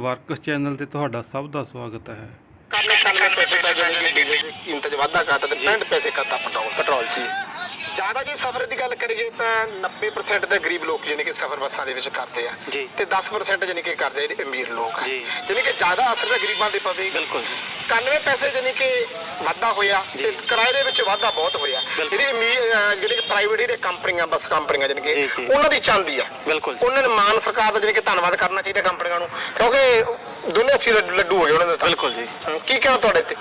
Works channel ਤੇ ਤੁਹਾਡਾ ਸਭ ਦਾ ਸਵਾਗਤ ਹੈ। ਕਾਲੇ ਕਾਲੇ ਪੈਸੇ ਦਾ ਜਾਨੀ ਕਿ ਡੀਜ਼ਲ ਕੀਮਤ 'ਚ ਵਾਧਾ ਕਰਤਾ ਤੇ 65 ਪੈਸੇ ਕਰਤਾ ਪੈਟਰੋਲ ਪੈਟਰੋਲ ਜੀ ਜ਼ਿਆਦਾ ਜੇ ਸਫ਼ਰ ਦੀ ਗੱਲ ਕਰੀਏ ਤਾਂ 90% ਦੇ ਗਰੀਬ ਲੋਕ ਜਾਨੀ ਕਿ ਸਫ਼ਰ ਬੱਸਾਂ ਦੇ ਵਿੱਚ ਕਰਦੇ ਆ ਜੀ। ਤੇ 10% ਜਾਨੀ ਕਿ ਕਰਦੇ ਆ ਜਿਹੜੇ ਅਮੀਰ ਲੋਕ ਆ ਜੀ। ਕਿ ਜ਼ਿਆਦਾ ਅਸਰ ਤਾਂ ਗਰੀਬਾਂ ਦੇ ਪਵੇਗਾ ਬਿਲਕੁਲ ਜੀ 91 ਪੈਸੇ ਜਾਨੀ ਕਿ ਵਾਧਾ ਹੋਇਆ ਜੀ। ਤੇ ਕਿਰਾਏ ਦੇ ਵਿੱਚ ਵਾਧਾ ਬਹੁਤ ਹੋਇਆ ਬਿਲਕੁਲ। ਜਿਹੜੀ ਅਮੀਰ ਅਹ ਜਿਹੜੀ ਕਿ ਪ੍ਰਾਈਵੇਟ ਜਿਹੜੇ ਕੰਪਨੀਆਂ ਬੱਸ ਕੰਪਨੀਆਂ ਜਾਨੀ ਕਿ ਜੀ। ਉਹਨਾਂ ਦੀ ਚਾਂਦੀ ਆ ਬਿਲਕੁਲ ਜੀ। ਉਹਨਾਂ ਨੇ ਮਾਨ ਸਰਕਾਰ ਦਾ ਜਾਨੀ ਕਿ ਧੰਨਵਾਦ ਕਰਨਾ ਚਾਹੀਦਾ ਕੰਪਨੀਆਂ ਨੂੰ ਕਿਉਂਕਿ ਦੋਨੇ ਅੱਛੀ ਲੱਡੂ ਲੱਡੂ ਹੋਏ ਉਹਨਾਂ ਦੇ ਤਾਂ ਬਿਲਕੁਲ ਜੀ ਹਮ, ਕੀ ਕਹਿਣਾ ਤੁਹਾਡੇ ਤੇ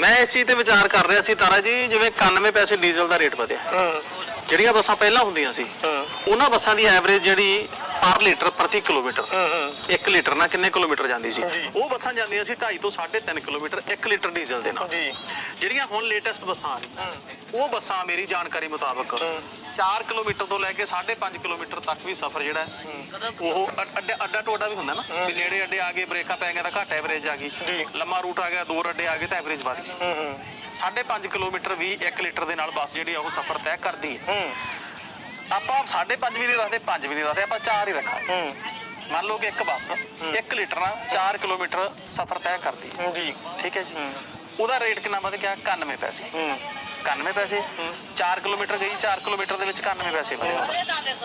ਮੈਂ ਇਸ ਚੀਜ਼ ਤੇ ਵਿਚਾਰ ਕਰ ਰਿਹਾ ਸੀ ਤਾਰਾ ਜੀ ਜਿਵੇਂ 91 ਪੈਸੇ ਡੀਜ਼ਲ ਦਾ ਰੇਟ ਵਧਿਆ। ਹੂੰ। ਜਿਹੜੀਆਂ ਬੱਸਾਂ ਪਹਿਲਾਂ ਹੁੰਦੀਆਂ ਸੀ ਹੂੰ। ਉਹਨਾਂ ਬੱਸਾਂ ਦੀ ਐਵਰੇਜ ਜਿਹੜੀ ਪਰ ਲੀਟਰ ਪ੍ਰਤੀ ਕਿਲੋਮੀਟਰ। ਹੂੰ ਹੂੰ। 1 ਲੀਟਰ ਨਾਲ ਕਿੰਨੇ ਕਿਲੋਮੀਟਰ ਜਾਂਦੀ ਸੀ। ਉਹ ਬੱਸਾਂ ਜਾਂਦੀਆਂ ਸੀ 2.5 ਤੋਂ 3.5 ਕਿਲੋਮੀਟਰ 1 ਲੀਟਰ ਡੀਜ਼ਲ ਦੇ ਨਾਲ। ਜੀ। ਜਿਹੜੀਆਂ ਹੁਣ ਲੇਟੈਸਟ ਬੱਸਾਂ ਆ ਰਹੀਆਂ ਉਹ ਬੱਸਾਂ ਮੇਰੀ ਜਾਣਕਾਰੀ ਮੁਤਾਬਕ ਹੂੰ। 4 ਕਿਲੋਮੀਟਰ ਤੋਂ ਲੈ ਕੇ 5.5 ਕਿਲੋਮੀਟਰ ਤੱਕ ਵੀ ਸਫ਼ਰ ਜਿਹੜਾ ਹੈ ਉਹ ਅੱਡ- ਅੱਡਾ ਟੋਡਾ ਵੀ ਹੁੰਦਾ ਨਾ ਵੀ ਨੇੜੇ ਅੱਡੇ ਆ ਗਏ ਬ੍ਰੇਕਾਂ ਪੈ ਗਈਆਂ ਤਾਂ ਘੱਟ ਐਵਰੇਜ ਆ। ਗਈ। ਲੰਮਾ ਰੂਟ ਆ ਗਿਆ ਦੂਰ ਅੱਡੇ ਆ ਗਏ ਤਾਂ ਐਵਰੇਜ ਵੱਧ ਗਈ। ਹੂੰ ਹੂੰ। 5.5 ਕਿਲੋਮੀਟਰ ਵੀ 1 ਲੀਟਰ ਦੇ ਨਾਲ ਬੱਸ ਜਿਹੜੀ ਉਹ ਸਫ਼ਰ ਤੈਅ ਕਰਦੀ ਹੈ। ਆਪਾਂ 5.5 ਵੀ ਨਹੀਂ ਰੱਖਦੇ 5 ਵੀ ਨਹੀਂ ਰੱਖਦੇ ਆਪਾਂ 4 ਹੀ ਰੱਖਾਂਗੇ। ਹੂੰ। ਮੰਨ ਲਓ ਕਿ ਇੱਕ ਬੱਸ 1 ਲੀਟਰ ਨਾਲ 4 ਕਿਲੋਮੀਟਰ ਸਫ਼ਰ ਤੈਅ ਕਰਦੀ ਹੈ। ਜੀ। ਠੀਕ ਹੈ ਜੀ। ਉਹਦਾ ਰੇਟ ਕਿੰਨਾ ਵਧ ਗਿਆ? 91 ਪੈਸੇ। ਹੂੰ। 91 ਪੈਸੇ? 4 ਕਿਲੋਮੀਟਰ ਗਈ 4 ਕਿਲੋਮੀਟਰ ਦੇ ਵਿੱਚ 91 ਪੈਸੇ ਬਣੇ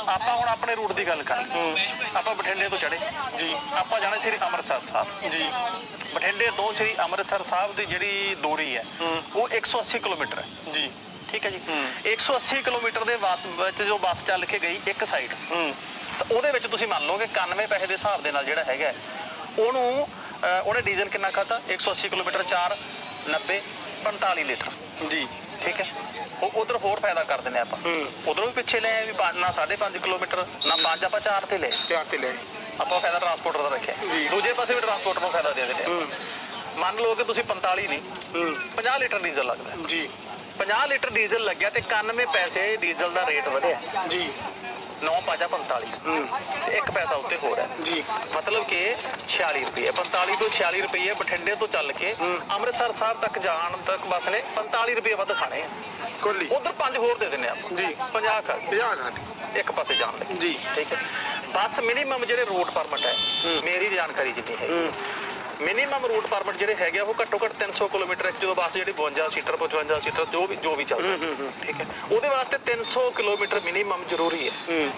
ਆਪਾਂ ਹੁਣ ਆਪਣੇ ਰੂਟ ਦੀ ਗੱਲ ਕਰ ਲਈ ਆਪਾਂ ਬਠਿੰਡੇ ਤੋਂ ਚੜੇ ਜੀ। ਆਪਾਂ ਜਾਣਾ ਸ੍ਰੀ ਅੰਮ੍ਰਿਤਸਰ ਸਾਹਿਬ। ਜੀ। ਬਠਿੰਡੇ ਤੋਂ ਸ੍ਰੀ ਅੰਮ੍ਰਿਤਸਰ ਸਾਹਿਬ ਦੀ ਜਿਹੜੀ ਦੂਰੀ ਹੈ ਉਹ 180 ਕਿਲੋਮੀਟਰ ਹੈ। ਜੀ। ਠੀਕ ਹੈ ਜੀ। 180 ਕਿਲੋਮੀਟਰ ਦੇ ਵਿੱਚ ਜੋ ਬੱਸ ਚੱਲ ਕੇ ਗਈ ਇੱਕ ਸਾਈਡ। ਤਾਂ ਉਹਦੇ ਵਿੱਚ ਤੁਸੀਂ ਮੰਨ ਲਓ ਕਿ 91 ਪੈਸੇ ਦੇ ਹਿਸਾਬ ਦੇ ਨਾਲ ਜਿਹੜਾ ਹੈਗਾ ਉਹਨੂੰ ਉਹਨੇ ਡੀਜ਼ਲ ਕਿੰਨਾ ਖਾਤਾ 180 ਕਿਲੋਮੀਟਰ 4 90 45 ਲੀਟਰ। ਜੀ। ਠੀਕ ਹੈ। ਉਹ ਉਧਰ ਹੋਰ ਫਾਇਦਾ ਕਰ ਦਿੰਦੇ ਆਪਾਂ। ਉਧਰੋਂ ਵੀ ਪਿੱਛੇ ਲੈ ਆਏ ਵੀ ਨਾ 5.5 ਕਿਲੋਮੀਟਰ ਨਾ 5 ਆਪਾਂ 4 ਤੇ ਲੈ ਚਾਰ ਤੇ ਲੈ ਆਪਾਂ ਫਾਇਦਾ ਟਰਾਂਸਪੋਰਟਰ ਦਾ ਰੱਖਿਆ। ਜੀ। ਦੂਜੇ ਪਾਸੇ ਵੀ ਟਰਾਂਸਪੋਰਟਰ ਨੂੰ ਫਾਇਦਾ ਦੇ ਦਿੰਦੇ ਆ ਮੰਨ ਲਓ ਕਿ ਤੁਸੀਂ 45 ਨਹੀਂ ਹੂੰ। 50 ਲੀਟਰ ਡੀਜ਼ਲ ਲੱਗਦਾ। ਜੀ। 50 ਲੀਟਰ ਡੀਜ਼ਲ ਲੱਗਿਆ ਤੇ 91 ਪੈਸੇ ਡੀਜ਼ਲ ਦਾ ਰੇਟ ਵਧਿਆ। ਜੀ। 9 5 45 ਹੂੰ। ਤੇ ਇੱਕ ਪੈਸਾ ਉੱਤੇ ਹੋਰ ਹੈ। ਜੀ। ਮਤਲਬ ਕਿ 46 ਰੁਪਏ 45 ਤੋਂ 46 ਰੁਪਏ ਬਠਿੰਡੇ ਤੋਂ ਚੱਲ ਕੇ ਅੰਮ੍ਰਿਤਸਰ ਸਾਹਿਬ ਤੱਕ ਜਾਣ ਤੱਕ ਬੱਸ ਨੇ 45 ਰੁਪਏ ਵੱਧ ਖਾਣੇ ਆ। ਕੋਲੀ ਉਧਰ ਪੰਜ ਹੋਰ ਦੇ ਦਿੰਨੇ ਆਪਾਂ। ਜੀ। 50 ਖਾ 50 ਖਾਤੀ ਇੱਕ ਪਾਸੇ ਜਾਣ ਲਈ। ਜੀ। ਠੀਕ ਹੈ। ਬੱਸ ਮਿਨੀਮਮ ਜਿਹੜੇ ਰੂਟ ਪਰਮਿਟ ਹੈ ਮੇਰੀ ਜਾਣਕਾਰੀ ਜਿੰਨੀ ਹੂੰ। ਮਿਨੀਮਮ ਰੂਟ ਪਰਮਿਟ ਜਿਹੜੇ ਹੈਗੇ ਆ ਉਹ ਘੱਟੋ ਘੱਟ 300 ਕਿਲੋਮੀਟਰ ਇੱਕ ਜਦੋਂ ਬੱਸ ਜਿਹੜੀ 52 ਸੀਟਰ 55 ਸੀਟਰ ਜੋ ਵੀ ਜੋ ਵੀ ਚੱਲਦਾ। ਠੀਕ ਹੈ। ਉਹਦੇ ਵਾਸਤੇ 300 ਕਿਲੋਮੀਟਰ ਮਿਨੀਮਮ ਜ਼ਰੂਰੀ ਹੈ। ਹੂੰ।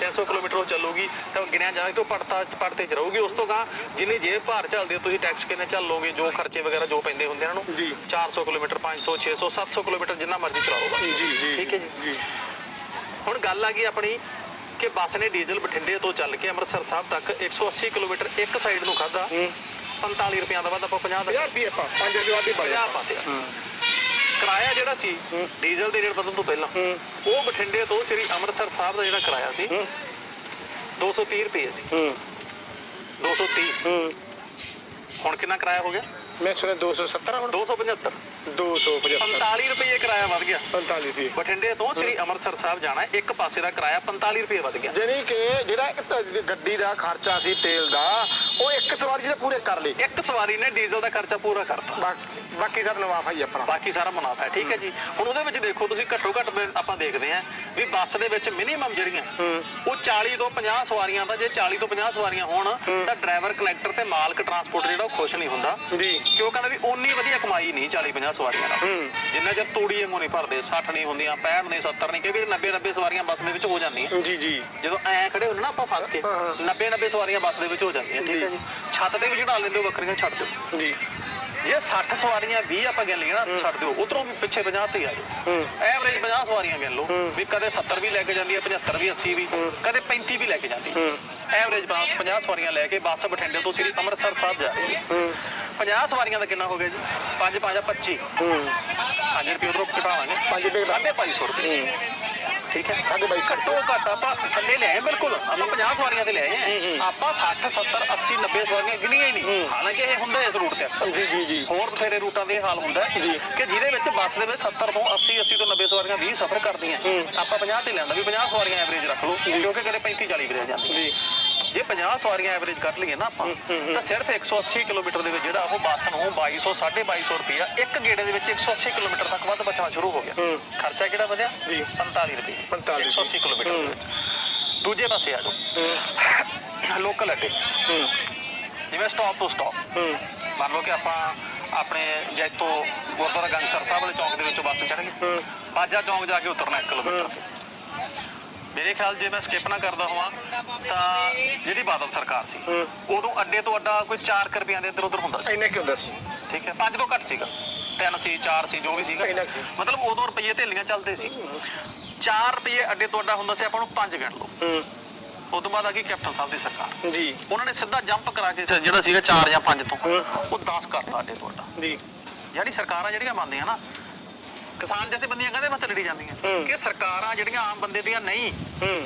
300 ਕਿਲੋਮੀਟਰ ਉਹ ਚੱਲੂਗੀ ਤਾਂ ਗਿਣਿਆ ਜਾਵੇ ਕਿ ਉਹ ਪੜਤਾ ਪੜਤੇ ਚ ਰਹੂਗੀ। ਉਸ ਤੋਂ ਗਾਂ ਜਿੰਨੀ ਜੇਬ ਭਾਰ ਚੱਲਦੀ ਤੁਸੀਂ ਟੈਕਸ ਕਿੰਨੇ ਚੱਲੋਗੇ ਜੋ ਖਰਚੇ ਵਗੈਰਾ ਜੋ ਪੈਂਦੇ ਹੁੰਦੇ ਇਹਨਾਂ ਨੂੰ। ਜੀ। 400 ਕਿਲੋਮੀਟਰ 500 600 700 ਕਿਲੋਮੀਟਰ ਜਿੰਨਾ ਮਰਜ਼ੀ ਚਲਾਓ ਜੀ ਜੀ ਠੀਕ ਹੈ ਜੀ? ਹੁਣ ਗੱਲ ਆ ਗਈ ਆਪਣੀ ਕਿ ਬੱਸ ਨੇ ਡੀਜ਼ਲ ਬਠਿੰਡੇ ਤੋਂ ਚੱਲ ਕੇ ਅੰਮ੍ਰਿਤਸਰ ਸਾਹਿਬ ਤੱਕ 180 ਕਿਲੋਮੀਟਰ ਇੱਕ ਸਾਈਡ ਨੂੰ ਖਾਦਾ 45 ਰੁਪਈਆਂ ਦਾ ਵੱਧ ਆਪਾਂ 50 ਦਾ 50 ਰੁਪਏ ਆਪਾਂ 5 ਰੁਪਏ ਵਾਧੇ ਬੜੇ 50 ਪਾਤੇ ਹੂੰ। ਕਿਰਾਇਆ ਜਿਹੜਾ ਸੀ ਡੀਜ਼ਲ ਦੇ ਰੇਟ ਵਧਣ ਤੋਂ ਪਹਿਲਾਂ ਉਹ ਬਠਿੰਡੇ ਤੋਂ ਸ੍ਰੀ ਅੰਮ੍ਰਿਤਸਰ ਸਾਹਿਬ ਦਾ ਜਿਹੜਾ ਕਿਰਾਇਆ ਸੀ ਹੂੰ। 230 ਰੁਪਏ ਸੀ। ਹੂੰ। 230 ਹੂੰ। ਹੁਣ ਕਿੰਨਾ ਕਿਰਾਇਆ ਹੋ ਗਿਆ? ਮੈਂ ਸੁਣਿਆ 270 ਹੁਣ। 275 275 45 ਰੁਪਏ ਕਿਰਾਇਆ ਵੱਧ ਗਿਆ। 45 ਰੁਪਏ। ਬਠਿੰਡੇ ਤੋਂ ਸ੍ਰੀ ਅੰਮ੍ਰਿਤਸਰ ਸਾਹਿਬ ਜਾਣਾ ਇੱਕ ਪਾਸੇ ਦਾ ਕਿਰਾਇਆ 45 ਰੁਪਏ ਵੱਧ ਗਿਆ। ਜਾਨੀ ਕਿ ਜਿਹੜਾ ਗੱਡੀ ਦਾ ਖਰਚਾ ਸੀ ਤੇਲ ਦਾ ਉਹ ਇੱਕ ਸਵਾਰੀ ਦੇ ਪੂਰੇ ਕਰ ਲਏ। ਇੱਕ ਸਵਾਰੀ ਨੇ ਡੀਜ਼ਲ ਦਾ ਖਰਚਾ ਪੂਰਾ ਕਰਤਾ। ਬਾਕੀ ਸਭ ਨਵਾਫਾ ਹੀ ਆਪਣਾ। ਬਾਕੀ ਸਾਰਾ ਮੁਨਾਫਾ ਹੈ ਠੀਕ ਹੈ ਜੀ। ਹੁਣ ਉਹਦੇ ਵਿੱਚ ਦੇਖੋ ਤੁਸੀਂ ਘੱਟੋ ਘੱਟ ਆਪਾਂ ਦੇਖਦੇ ਆਂ ਵੀ ਬੱਸ ਦੇ ਵਿੱਚ ਮਿਨੀਮਮ ਜਿਹੜੀਆਂ ਉਹ 40 ਤੋਂ 50 ਸਵਾਰੀਆਂ ਦਾ ਜੇ 40 ਤੋਂ 50 ਸਵਾਰੀਆਂ ਹੋਣ ਤਾਂ ਡਰਾਈਵਰ ਕਨੈਕਟਰ ਤੇ ਮਾਲਕ ਟਰਾਂਸਪੋਰਟ ਜਿਹੜਾ ਉਹ ਖੁਸ਼ ਨਹੀਂ ਹੁੰਦਾ। ਜੀ। ਕਿਉਂ ਕਹਿੰਦਾ ਵੀ ਓਨੀ ਵਧੀਆ ਕਮਾਈ ਨਹੀਂ 40 50 ਸਵਾਰੀਆਂ ਨਾਲ। ਜਿੰਨਾ ਚਿਰ ਤੂੜੀ ਵਾਂਗੂ ਨਹੀਂ ਭਰਦੇ 60 ਨਹੀਂ ਹੁੰਦੀਆਂ 65 ਨਹੀਂ 70 ਨਹੀਂ ਕਈ ਵਾਰ 90 90 ਸਵਾਰੀਆਂ ਬੱਸ ਦੇ ਵਿੱਚ ਹੋ ਜਾਂਦੀਆਂ। ਜੀ ਜੀ। ਜਦੋਂ ਐ ਖੜੇ ਹੁੰਦੇ ਨਾ ਆਪਾਂ ਫਸ ਕੇ ਹਾਂ, ਹਾਂ। 90 90 ਸਵਾਰੀਆਂ ਬੱਸ ਦੇ ਵਿੱਚ ਹੋ ਜਾਂਦੀਆਂ ਠੀਕ ਹੈ ਜੀ। ਛੱਤ ਤੇ ਵੀ ਚੜਾ ਲੈਂਦੇ ਹੋ ਵੱਖਰੀਆਂ ਛੱਡ ਦਿਓ। ਜੀ। ਜੇ 60 ਸਵਾਰੀਆਂ 20 ਆਪਾਂ ਗਿਣ ਲਈਏ ਨਾ ਛੱਡ ਦਿਓ ਉਧਰੋਂ ਵੀ ਪਿੱਛੇ 50 ਤੇ ਆ ਜਾਓ। ਐਵਰੇਜ 50 ਸਵਾਰੀਆਂ ਗਿਣ ਲਓ ਵੀ ਕਦੇ 70 ਵੀ ਲੈ ਕੇ ਜਾਂਦੀ ਹੈ 75 ਵੀ 80 ਵੀ ਕਦੇ 35 ਵੀ ਲੈ ਕੇ ਜਾਂਦੀ ਹੈ। ਐਵਰੇਜ 50 ਸਵਾਰੀਆਂ ਲੈ ਕੇ ਬੱਸ ਬਠਿੰਡੇ ਤੋਂ ਸ੍ਰੀ ਅੰਮ੍ਰਿਤਸਰ ਸਾਹਿਬ ਜਾ ਰਹੀ ਹੈ। ਹੂੰ। 50 ਸਵਾਰੀਆਂ ਦਾ ਕਿੰਨਾ ਹੋ ਗਿਆ ਜੀ? 5 5 25 ਹੂੰ। 5 ਰੁਪਏ ਉਧਰੋਂ ਘਟਾਵਾਂਗੇ ਪੰਜ ਰੁਪਏ ਘਟਾ- 550 ਰੁਪਏ। ਠੀਕ ਹੈ? ਸਾਢੇ ਬਾਈ। ਘੱਟੋ ਘੱਟ ਆਪਾਂ ਥੱਲੇ ਲਿਆਏ ਬਿਲਕੁਲ। ਆਪਾਂ 50 ਸਵਾਰੀਆਂ ਤੇ ਲਿਆਏ ਆਪਾਂ 60 70 80 90 ਸਵਾਰੀਆਂ ਗਿਣੀਆਂ ਹੀ ਨਹੀਂ। ਹਾਲਾਂਕਿ ਇਹ ਹੁੰਦਾ ਇਸ ਰੂਟ ਤੇ ਅਕਸਰ। ਜੀ ਜੀ ਜੀ। ਹੋਰ ਬਥੇਰੇ ਰੂਟਾਂ ਦੇ ਹਾਲ ਹੁੰਦਾ। ਕਿ ਜਿਹਦੇ ਵਿੱਚ ਬੱਸ ਦੇ ਵਿੱਚ 70 ਤੋਂ 80 80 ਤੋਂ 90 ਸਵਾਰੀਆਂ 20 ਸਫ਼ਰ ਕਰਦੀਆਂ। ਆਪਾਂ 50 ਤੇ ਲੈਂਦਾ ਵੀ 50 ਸਵਾਰੀਆਂ ਐਵਰੇਜ ਰੱਖ ਲਓ ਕਿਉਂਕਿ ਕਦੇ 35 40 ਵੀ ਰਹਿ ਜਾਂਦੀ। ਜੀ। ਜੇ 50 ਸਵਾਰੀਆਂ ਐਵਰੇਜ ਕੱਢ ਲਈਏ ਨਾ ਆਪਾਂ ਤਾਂ ਸਿਰਫ 180 ਕਿਲੋਮੀਟਰ ਦੇ ਵਿੱਚ ਜਿਹੜਾ ਉਹ ਬੱਸ ਨੂੰ 2200 2250 ਰੁਪਇਆ ਇੱਕ ਗੇੜੇ ਦੇ ਵਿੱਚ 180 ਕਿਲੋਮੀਟਰ ਤੱਕ ਵੱਧ ਬਚਣਾ ਸ਼ੁਰੂ ਹੋ ਗਿਆ। ਖਰਚਾ ਕਿਹੜਾ ਵਧਿਆ? ਜੀ। 45 ਰੁਪਏ। 45 180 ਕਿਲੋਮੀਟਰ ਦੇ ਵਿੱਚ। ਦੂਜੇ ਪਾਸੇ ਆ ਜਾਓ। ਲੋਕਲ ਅੱਡੇ। ਜਿਵੇਂ ਸਟਾਪ ਤੋਂ ਸਟਾਪ ਮੰਨ ਲਓ ਕਿ ਆਪਾਂ ਆਪਣੇ ਜੈਤੋ ਗੁਰਦੁਆਰਾ ਗੰਗਸਰ ਸਾਹਿਬ ਵਾਲੇ ਚੌਂਕ ਦੇ ਵਿੱਚੋਂ ਬੱਸ ਚੜ੍ਹ ਗਏ ਬਾਜਾ ਚੌਂਕ ਜਾ ਕੇ ਉਤਰਨਾ 1 ਕਿਲੋਮੀਟਰ ਮੇਰੇ ਖਿਆਲ ਜੇ ਮੈਂ ਸਕਿਪ ਨਾ ਕਰਦਾ ਹੋਵਾਂ ਤਾਂ ਜਿਹੜੀ ਬਾਦਲ ਸਰਕਾਰ ਸੀ ਹੂੰ। ਉਦੋਂ ਅੱਡੇ ਤੋਂ ਅੱਡਾ ਕੋਈ 4 ਰੁਪਈਆਂ ਦੇ ਇੱਧਰ ਉੱਧਰ ਹੁੰਦਾ ਸੀ। ਇੰਨਾ ਕੀ ਹੁੰਦਾ ਸੀ? ਠੀਕ ਹੈ 5 ਤੋਂ ਘੱਟ ਸੀਗਾ। 3 ਸੀ 4 ਸੀ ਜੋ ਵੀ ਸੀਗਾ। ਇੰਨਾ ਕੁ ਸੀ। ਮਤਲਬ ਉਦੋਂ ਰੁਪਈਏ ਢੇਲੀਆਂ ਚੱਲਦੇ ਸੀ। 4 ਰੁਪਈਏ ਅੱਡੇ ਤੋਂ ਅੱਡਾ ਹੁੰਦਾ ਸੀ ਆਪਾਂ ਨੂੰ 5 ਗਿਣ ਲਓ। ਹੂੰ। ਉਦੋਂ ਬਾਅਦ ਆ ਗਈ ਕੈਪਟਨ ਸਾਹਿਬ ਦੀ ਸਰਕਾਰ। ਜੀ। ਉਹਨਾਂ ਨੇ ਸਿੱਧਾ ਜੰਪ ਕਰਾ ਕੇ ਜਿਹੜਾ ਸੀਗਾ 4 ਜਾਂ 5 ਤੋਂ। ਹੂੰ। ਉਹ 10 ਕਰਤਾ ਅੱਡੇ ਤੋਂ ਅੱਡਾ। ਜੀ। ਜਿਹੜੀ ਸਰਕਾਰਾਂ ਜਿਹੜੀਆਂ ਮੰਨਦੀਆਂ ਨਾ ਕਿਸਾਨ ਜਥੇਬੰਦੀਆਂ ਕਹਿੰਦੇ ਮਤ ਲੜੀ ਜਾਂਦੀਆਂ ਹੂੰ। ਕਿ ਸਰਕਾਰਾਂ ਜਿਹੜੀਆਂ ਆਮ ਬੰਦੇ ਦੀਆਂ ਨਹੀਂ ਹੂੰ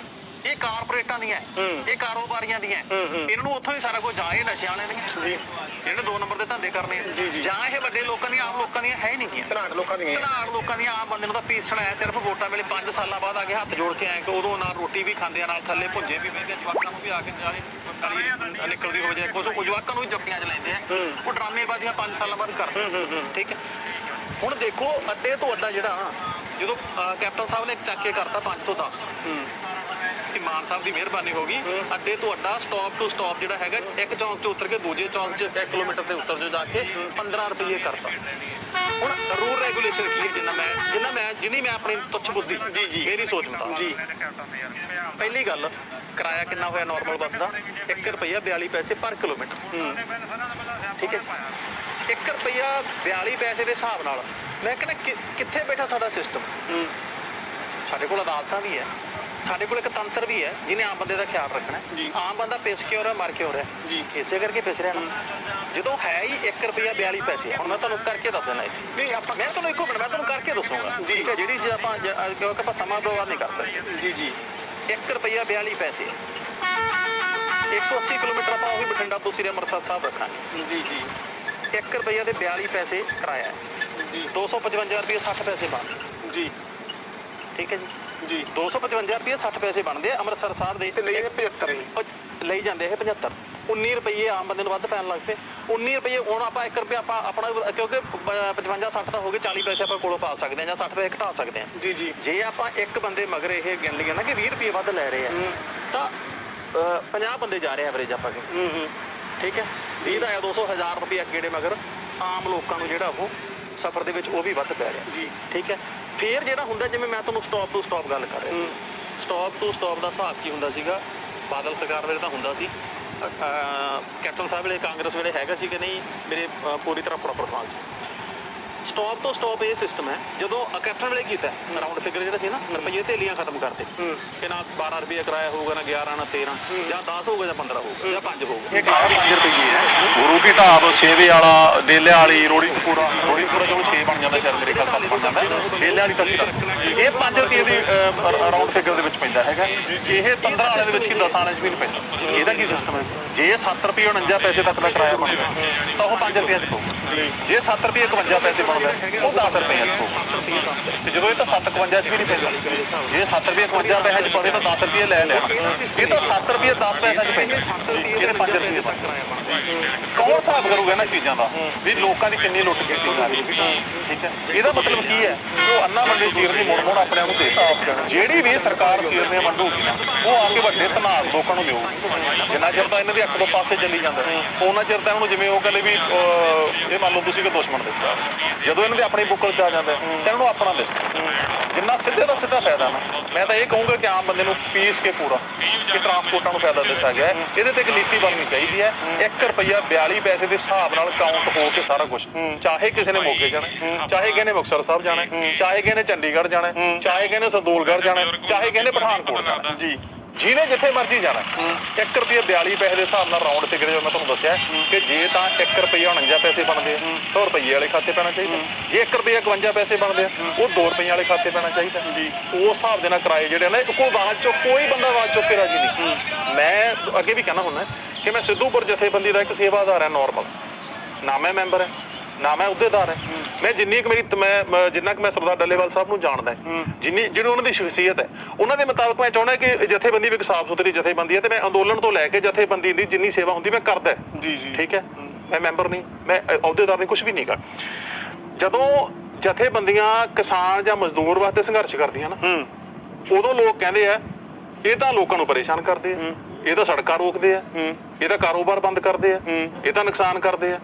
ਇਹ ਕਾਰਪੋਰੇਟਾਂ ਦੀਆਂ ਹੂੰ। ਇਹ ਕਾਰੋਬਾਰੀਆਂ ਦੀਆਂ ਹੂੰ, ਹੂੰ। ਇਹਨਾਂ ਨੂੰ ਉੱਥੋਂ ਹੀ ਸਾਰਾ ਕੁਝ ਜਾਏ ਨਸ਼ਿਆਂ ਵਾਲਿਆਂ ਦੀਆਂ ਜੀ ਜਿਹੜੇ ਦੋ ਨੰਬਰ ਦੇ ਧੰਦੇ ਕਰਨੇ ਆ। ਜੀ, ਇਹ ਵੱਡੇ ਲੋਕਾਂ ਦੀਆਂ ਆਮ ਲੋਕਾਂ ਦੀਆਂ ਹੈ ਹੀ ਨਹੀਂ ਗੀਆਂ ਧਨਾੜ ਲੋਕਾਂ ਦੀਆਂ ਧਨਾੜ ਲੋਕਾਂ ਦੀਆਂ ਆਮ ਬੰਦੇ ਨੂੰ ਤਾਂ ਪੀਸਣਾ ਹੈ ਸਿਰਫ ਵੋਟਾਂ ਵੇਲੇ 5 ਸਾਲਾਂ ਬਾਅਦ ਆ ਕੇ ਹੱਥ ਜੋੜ ਕੇ ਆਏ ਕਿ ਉਦੋਂ ਨਾਲ ਰੋਟੀ ਵੀ ਖਾਂਦੇ ਆ ਨਾਲ ਥੱਲੇ ਭੁੰਜੇ ਵੀ ਆ, ਜਵਾਕਾਂ ਨੂੰ ਵੀ ਆ ਕੇ ਗਲੀ ਨਿਕਲਦੀ ਹੋਵੇ ਜਾਂ ਕੁਝ ਜਵਾਕਾਂ ਨੂੰ ਵੀ ਜੱਫੀਆਂ 'ਚ ਲੈਂਦੇ ਆ ਹੂੰ। ਉਹ ਡਰਾਮੇਬਾਜ਼ੀਆਂ 5 ਸਾਲਾਂ ਬਾਅਦ ਕਰਦੇ ਹੂੰ, ਹੂੰ, ਹੂੰ। ਠੀਕ ਹੈ ਹੁਣ ਦੇਖੋ ਅੱਡੇ ਤੋਂ ਅੱਡਾ ਜਿਹੜਾ ਜਦੋਂ ਕੈਪਟਨ ਸਾਹਿਬ ਨੇ ਚੱਕ ਕੇ ਕਰਤਾ 5 ਤੋਂ 10 ਹੂੰ। ਕਿ ਮਾਨ ਸਾਹਿਬ ਦੀ ਮਿਹਰਬਾਨੀ ਹੋ ਗਈ। ਅੱਡੇ ਤੋਂ ਅੱਡਾ ਸਟਾਪ ਟੂ ਸਟਾਪ ਜਿਹੜਾ ਹੈਗਾ ਇੱਕ ਚੌਂਕ 'ਚ ਉਤਰ ਕੇ ਦੂਜੇ ਚੌਂਕ 'ਚ 1 ਕਿਲੋਮੀਟਰ ਤੇ ਉਤਰ ਜੋ ਜਾ ਕੇ 15 ਰੁਪਏ ਕਰਤਾ। ਹੁਣ ਰੂਲ ਰੈਗੂਲੇਸ਼ਨ ਕੀ ਹੈ ਜਿੰਨਾ ਮੈਂ ਜਿੰਨਾ ਮੈਂ ਜਿੰਨੀ ਮੈਂ ਆਪਣੀ ਤੁੱਛ ਬੁੱਧੀ ਜੀ, ਜੀ। ਮੇਰੀ ਸੋਚ ਮੁਤਾਬਕ। ਜੀ। ਪਹਿਲੀ ਗੱਲ ਕਿਰਾਇਆ ਕਿੰਨਾ ਹੋਇਆ ਨਾਰਮਲ ਬੱਸ ਦਾ? 1 ਰੁਪਿਆ 42 ਪੈਸੇ ਪਰ ਕਿਲੋਮੀਟਰ। ਠੀਕ ਹੈ ਜੀ। 1 ਰੁਪਿਆ 42 ਪੈਸੇ ਦੇ ਹਿਸਾਬ ਨਾਲ ਮੈਂ ਕਹਿੰਦਾ ਕਿੱਥੇ ਬੈਠਾ ਸਾਡਾ ਸਿਸਟਮ ਸਾਡੇ ਕੋਲ ਅਦਾਲਤਾਂ ਵੀ ਹੈ। ਸਾਡੇ ਕੋਲ ਇੱਕ ਤੰਤਰ ਵੀ ਹੈ ਜਿਹਨੇ ਆਮ ਬੰਦੇ ਦਾ ਖਿਆਲ ਰੱਖਣਾ ਹੈ। ਜੀ। ਆਮ ਬੰਦਾ ਪਿਸ ਕੇ ਹੋ ਰਿਹਾ ਮਰ ਕੇ ਹੋ ਰਿਹਾ ਜੀ। ਇਸੇ ਕਰਕੇ ਪਿਸ ਰਿਹਾ ਨਾ। ਜਦੋਂ ਹੈ ਹੀ 1 ਰੁਪਿਆ 42 ਪੈਸੇ ਹੁਣ ਮੈਂ ਤੁਹਾਨੂੰ ਕਰਕੇ ਦੱਸ ਦੇਣਾ ਨਹੀਂ ਆਪਾਂ ਮੈਂ ਤੁਹਾਨੂੰ ਇੱਕੋ ਮਿੰਟ ਮੈਂ ਤੁਹਾਨੂੰ ਕਰਕੇ ਦੱਸੂਗਾ। ਠੀਕ ਹੈ ਜਿਹੜੀ ਜੇ ਆਪਾਂ ਕਿਉਂਕਿ ਆਪਾਂ ਸਮਾਂ ਬਰਬਾਦ ਨਹੀਂ ਕਰ ਸਕਦੇ। ਜੀ ਜੀ। 1 ਰੁਪਿਆ 42 ਪੈਸੇ। 180 ਕਿਲੋਮੀਟਰ ਆਪਾਂ ਉਹੀ ਬਠਿੰਡਾ ਤੋਂ ਸ੍ਰੀ ਅੰਮ੍ਰਿਤਸਰ ਸਾਹਿਬ ਰੱਖਾਂਗੇ। ਜੀ ਜੀ। 1 ਰੁਪਿਆ ਦੇ 42 ਪੈਸੇ ਕਿਰਾਇਆ। ਹੈ ਜੀ 255 ਰੁਪਏ 60 ਪੈਸੇ ਬਣਦੇ ਜੀ। ਠੀਕ ਹੈ ਜੀ। ਜੀ। 255 ਰੁਪਏ 60 ਪੈਸੇ ਬਣਦੇ ਆ ਅੰਮ੍ਰਿਤਸਰ ਸਾਹਿਬ ਦੇ। ਤੇ ਲਈ ਇਹਨੇ 75 ਹੀ ਲਈ ਜਾਂਦੇ ਇਹ 75 19 ਰੁਪਏ ਆਮ ਬੰਦੇ ਨੂੰ ਵੱਧ ਪੈਣ ਲੱਗ ਪਏ। 19 ਰੁਪਏ ਹੁਣ ਆਪਾਂ 1 ਰੁਪਏ ਆਪਾਂ ਆਪਣਾ ਕਿਉਂਕਿ 55 60 ਤਾਂ ਹੋ ਗਏ 40 ਪੈਸੇ ਆਪਾਂ ਕੋਲੋਂ ਪਾ ਸਕਦੇ ਹਾਂ ਜਾਂ 60 ਰੁਪਏ ਘਟਾ ਸਕਦੇ ਹਾਂ। ਜੀ ਜੀ। ਜੇ ਆਪਾਂ ਇੱਕ ਬੰਦੇ ਮਗਰ ਇਹ ਗਿਣ ਲਈਏ ਨਾ ਕਿ 20 ਰੁਪਏ ਵੱਧ ਲੈ ਰਹੇ ਆ ਤਾਂ 50 ਬੰਦੇ ਜਾ ਰਹੇ ਐਵਰੇਜ ਆਪਾਂ ਕਿ ਹੂੰ ਹੂੰ। ਠੀਕ ਹੈ? ਜਿਹਦਾ ਹੈ 200 ਹਜ਼ਾਰ ਰੁਪਏ ਗੇੜੇ ਮਗਰ ਆਮ ਲੋਕਾਂ ਨੂੰ ਜਿਹੜਾ ਉਹ ਸਫ਼ਰ ਦੇ ਵਿੱਚ ਉਹ ਵੀ ਵੱਧ ਪੈ ਰਿਹਾ। ਜੀ। ਠੀਕ ਹੈ? ਫੇਰ ਜਿਹੜਾ ਹੁੰਦਾ ਜਿਵੇਂ ਮੈਂ ਤੁਹਾਨੂੰ ਸਟਾਪ ਟੂ ਸਟਾਪ ਗੱਲ ਕਰ ਰਿਹਾ ਸੀ। ਸਟਾਪ ਟੂ ਸਟਾਪ ਦਾ ਹਿਸਾਬ ਕੀ ਹੁੰਦਾ ਸੀਗਾ? ਬਾਦਲ ਸਰਕਾਰ ਵੇਲੇ ਤਾਂ ਹੁੰਦਾ ਸੀ। ਕੈਪਟਨ ਸਾਹਿਬ ਵੇਲੇ ਕਾਂਗਰਸ ਵੇਲੇ ਹੈਗਾ ਸੀ ਕਿ ਨਹੀਂ? ਮੇਰੇ ਪੂਰੀ ਤਰ੍ਹਾਂ ਪ੍ਰੋਪਰ ਦਿਮਾਗ 'ਚ। ਸਟਾਪ ਤੋਂ ਸਟਾਪ ਇਹ ਸਿਸਟਮ ਹੈ। ਜਦੋਂ ਕੈਪਟਨ ਵੇਲੇ ਕੀਤਾ ਰਾਉਂਡ ਫਿਗਰ ਜਿਹੜਾ ਸੀ ਨਾ ਰੁਪਈਏ ਢੇਲੀਆਂ ਖਤਮ ਕਰਤੇ ਕਿ ਨਾ 12 ਰੁਪਏ ਕਿਰਾਇਆ ਹੋਊਗਾ ਨਾ 11 ਨਾ 13 ਜਾਂ 10 ਹੋਊਗਾ ਜਾਂ 15 ਹੋਊਗਾ ਜਾਂ 5 ਹੋਊਗਾ। ਇਹ ਕਿਰਾਇਆ 5 ਰੁਪਏ ਹੈ? ਗੁਰੂ ਕੀ ਢਾਬ ਛੇਵੇ ਵਾਲਾ ਡੇਲੇ ਵਾਲੀ ਰੋੜੀਪੁਰਾ ਰੋੜੀਪੁਰਾ ਚੋਂ 6 ਬਣ ਜਾਂਦਾ ਸ਼ਾਇਦ ਮੇਰੇ ਖਿਆਲ 7 ਬਣ ਜਾਂਦਾ। ਡੇਲੇ ਵਾਲੀ ਤੱਕ ਦਾ ਇਹ 5 ਰੁਪਏ ਦੀ ਰਾਉਂਡ ਫਿਗਰ ਦੇ ਵਿੱਚ ਪੈਂਦਾ ਹੈਗਾ। ਇਹ 15 ਵਾਲੇ ਦੇ ਵਿੱਚ ਕੀ 10 ਵਾਲੇ 'ਚ ਵੀ ਨਹੀਂ ਪੈਂਦਾ। ਇਹਦਾ ਕੀ ਸਿਸਟਮ ਹੈ? ਜੇ 7 ਰੁਪਏ 49 ਪੈਸੇ ਤੱਕ ਦਾ ਕਿਰਾਇਆ ਬਣਦਾ ਤਾਂ ਉਹ 5 ਰੁਪਏ 'ਚ ਪਊਗਾ। ਜੇ। 7 ਰੁਪਏ 51 ਪੈਸੇ ਬਣਦਾ ਉਹ 10 ਰੁਪਏ 'ਚ ਤੇ ਜਦੋਂ ਇਹ ਤਾਂ 751 'ਚ ਵੀ ਨਹੀਂ ਪੈਂਦਾ। ਜੇ 7 ਰੁਪਏ 51 ਪੈਸੇ 'ਚ ਪਵੇ ਤਾਂ 10 ਰੁਪਏ ਲੈ ਲੈਣਾ। ਇਹ ਤਾਂ 7 ਰੁਪਏ 10 ਪੈਸੇ 'ਚ ਪੈਂਦਾ। ਇਹਦੇ 5 ਰੁਪਏ ਤੱਕ ਕੌਣ ਹਿਸਾਬ ਕਰੂਗਾ ਇਹਨਾਂ ਚੀਜ਼ਾਂ ਦਾ? ਵੀ ਲੋਕਾਂ ਦੀ ਕਿੰਨੀ ਲੁੱਟ ਕੀਤੀ ਜਾ ਰਹੀ ਠੀਕ ਹੈ? ਇਹਦਾ ਮਤਲਬ ਕੀ ਹੈ? ਉਹ ਅੰਨਾ ਮੰਡੀ ਸੀਰ ਦੀ ਮੁੜ ਮੁੜ ਆਪਣੇ ਆਪ ਨੂੰ ਦੇ ਜਿਹੜੀ ਵੀ ਸਰਕਾਰ ਸੀਰ ਨੇ ਵੰਡੂਗੀ ਨਾ, ਉਹ ਆ ਕੇ ਵੱਡੇ ਧਨਾਰ ਲੋਕਾਂ ਨੂੰ ਦਿਓ ਜਿੰਨਾ ਚਿਰ ਤਾਂ ਇਹਨਾਂ ਦੇ ਅੱਖ ਤੋਂ ਪਾਸੇ ਚੱਲੀ ਜਾਂਦਾ। ਉਹਨਾਂ ਚਿਰ ਤਾਂ ਇਹਨੂੰ ਜਿਵੇਂ ਉਹ ਕਹਿੰਦੇ ਵੀ ਇਹ ਮੰਨ ਲਓ ਤੁਸੀਂ ਕਿ ਦੁਸ਼ਮਣ ਦੇ ਸਵਾਰ ਜਦੋਂ ਇਹਨਾਂ ਦੇ ਆਪਣੀ ਬੁੱਕਲ ਚ ਆ ਜਾਂਦਾ ਤਾਂ ਇਹਨਾਂ ਨੂੰ ਆਪਣਾ ਦਿਸਦਾ ਜਿੰਨਾ ਸਿੱਧੇ ਦਾ ਸਿੱਧਾ ਫਾਇਦਾ ਨਾ। ਮੈਂ ਤਾਂ ਇਹ ਕਹੂੰਗਾ ਕਿ ਆਮ ਬੰਦੇ ਨੂੰ ਪੀਸ ਕੇ ਪੂਰਾ ਕਿ ਟਰਾਂਸਪੋਰਟਾਂ ਨੂੰ ਫਾਇਦਾ ਦਿੱਤਾ ਗਿਆ ਹੈ। ਇਹਦੇ ਤੇ ਇੱਕ ਨੀਤੀ ਬਣਨੀ ਚਾਹੀਦੀ ਹੈ। 1 ਰੁਪਿਆ 42 ਪੈਸੇ ਦੇ ਹਿਸਾਬ ਨਾਲ ਕਾਊਂਟ ਹੋ ਕੇ ਸਾਰਾ ਕੁਝ ਚਾਹੇ ਕਿਸੇ ਨੇ ਮੋਗੇ ਜਾਣਾ ਹੈ, ਚਾਹੇ ਕਿਸੇ ਨੇ ਮੁਕਤਸਰ ਸਾਹਿਬ ਜਾਣਾ ਹੈ, ਚਾਹੇ ਕਿਸੇ ਨੇ ਚੰਡੀਗੜ੍ਹ ਜਾਣਾ ਹੈ, ਚਾਹੇ ਕਿਸੇ ਨੇ ਸਰਦੂਲਗੜ੍ਹ ਜਾਣਾ ਹੈ, ਚਾਹੇ ਕਿਸੇ ਨੇ ਪਠਾਨਕੋਟ ਜਾਣਾ ਜੀ। ਜਿਹਨੇ ਜਿੱਥੇ ਮਰਜ਼ੀ ਜਾਣਾ। 1 ਰੁਪਿਆ 42 ਪੈਸੇ ਦੇ ਹਿਸਾਬ ਨਾਲ ਰਾਉਂਡ ਫਿਗਰ ਜੋ ਮੈਂ ਤੁਹਾਨੂੰ ਦੱਸਿਆ ਕਿ ਜੇ ਤਾਂ 1 ਰੁਪਿਆ 49 ਪੈਸੇ ਬਣਦੇ ਆ ਤਾਂ ਰੁਪਈਏ ਵਾਲੇ ਖਾਤੇ ਪੈਣਾ ਚਾਹੀਦਾ ਜੇ 1 ਰੁਪਿਆ 51 ਪੈਸੇ ਬਣਦੇ ਆ ਉਹ 2 ਰੁਪਈਏ ਵਾਲੇ ਖਾਤੇ ਪੈਣਾ ਚਾਹੀਦਾ ਜੀ। ਉਸ ਹਿਸਾਬ ਦੇ ਨਾਲ ਕਿਰਾਏ ਜਿਹੜੇ ਨੇ ਕੋਈ ਆਵਾਜ਼ ਚੁੱਕ ਕੋਈ ਬੰਦਾ ਆਵਾਜ਼ ਚੁੱਕ ਕੇ ਰਾਜੀ ਨਹੀਂ। ਮੈਂ ਅੱਗੇ ਵੀ ਕਹਿਣਾ ਹੁੰਦਾ ਕਿ ਮੈਂ ਸਿੱਧੂਪੁਰ ਜਥੇਬੰਦੀ ਦਾ ਇੱਕ ਸੇਵਾਦਾਰ ਹਾਂ ਨਾਰਮਲ ਨਾ ਮੈਂ ਮੈਂਬਰ ਹਾਂ ਨਾ ਮੈਂ ਅਹੁਦੇਦਾਰ ਹਾਂ। ਮੈਂ ਜਿੰਨੀ ਕੁ ਮੇਰੀ ਮੈਂ ਜਿੰਨਾ ਕਿ ਮੈਂ ਸਰਦਾਰ ਡੱਲੇਵਾਲ ਸਾਹਿਬ ਨੂੰ ਜਾਣਦਾ ਜਿੰਨੀ ਜਿਹੜੀ ਉਹਨਾਂ ਦੀ ਸ਼ਖਸੀਅਤ ਹੈ ਉਹਨਾਂ ਦੇ ਮੁਤਾਬਕ ਮੈਂ ਚਾਹੁੰਦਾ ਕਿ ਜਥੇਬੰਦੀ ਵੀ ਇੱਕ ਸਾਫ਼ ਸੁਥਰੀ ਜਥੇਬੰਦੀ ਹੈ ਤੇ ਮੈਂ ਅੰਦੋਲਨ ਤੋਂ ਲੈ ਕੇ ਜਥੇਬੰਦੀ ਦੀ ਜਿੰਨੀ ਸੇਵਾ ਹੁੰਦੀ ਮੈਂ ਕਰਦਾ ਜੀ ਜੀ। ਠੀਕ ਹੈ? ਮੈਂ ਮੈਂਬਰ ਨਹੀਂ ਮੈਂ ਅਹੁਦੇਦਾਰ ਨਹੀਂ ਕੁਝ ਵੀ ਨਹੀਂਗਾ ਜਦੋਂ ਜਥੇਬੰਦੀਆਂ ਕਿਸਾਨ ਜਾਂ ਮਜ਼ਦੂਰ ਵਾਸਤੇ ਸੰਘਰਸ਼ ਕਰਦੀਆਂ ਨਾ ਉਦੋਂ ਲੋਕ ਕਹਿੰਦੇ ਆ ਇਹ ਤਾਂ ਲੋਕਾਂ ਨੂੰ ਪਰੇਸ਼ਾਨ ਕਰਦੇ ਆ ਇਹ ਤਾਂ ਸੜਕਾਂ ਰੋਕਦੇ ਆ ਇਹ ਤਾਂ ਕਾਰੋਬਾਰ ਬੰਦ ਕਰਦੇ ਆ ਇਹ ਤਾਂ ਨੁਕਸਾਨ ਕਰਦੇ ਆ।